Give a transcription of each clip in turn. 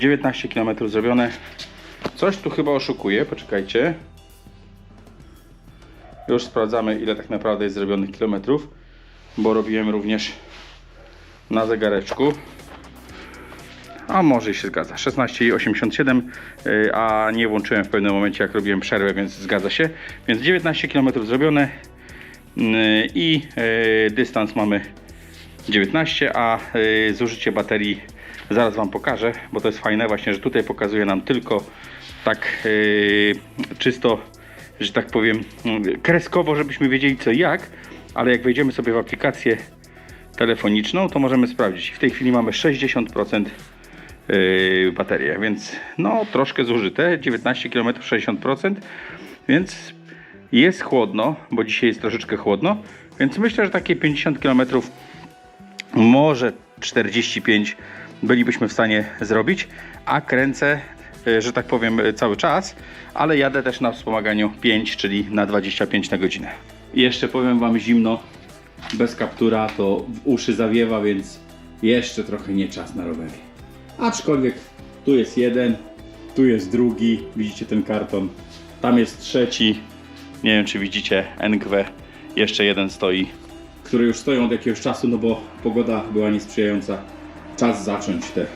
19 km zrobione. Coś tu chyba oszukuje, poczekajcie. Już sprawdzamy ile tak naprawdę jest zrobionych kilometrów, bo robiłem również na zegareczku. A może się zgadza. 16,87, yy, a nie włączyłem w pewnym momencie jak robiłem przerwę, więc zgadza się. Więc 19 km zrobione yy, i yy, dystans mamy 19, a zużycie baterii zaraz Wam pokażę, bo to jest fajne właśnie, że tutaj pokazuje nam tylko tak yy, czysto, że tak powiem, yy, kreskowo, żebyśmy wiedzieli co i jak, ale jak wejdziemy sobie w aplikację telefoniczną, to możemy sprawdzić. W tej chwili mamy 60% yy, baterię, więc no troszkę zużyte, 19 km 60%, więc jest chłodno, bo dzisiaj jest troszeczkę chłodno, więc myślę, że takie 50 km może 45 bylibyśmy w stanie zrobić, a kręcę, y, że tak powiem, y, cały czas, ale jadę też na wspomaganiu 5, czyli na 25 na godzinę. Jeszcze powiem Wam zimno, bez kaptura to w uszy zawiewa, więc jeszcze trochę nie czas na rowery. Aczkolwiek tu jest jeden, tu jest drugi, widzicie ten karton, tam jest trzeci, nie wiem czy widzicie NGW, jeszcze jeden stoi, które już stoją od jakiegoś czasu, no bo pogoda była niesprzyjająca. Czas zacząć te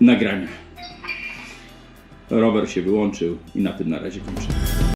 nagrania. Rower się wyłączył i na tym na razie kończę.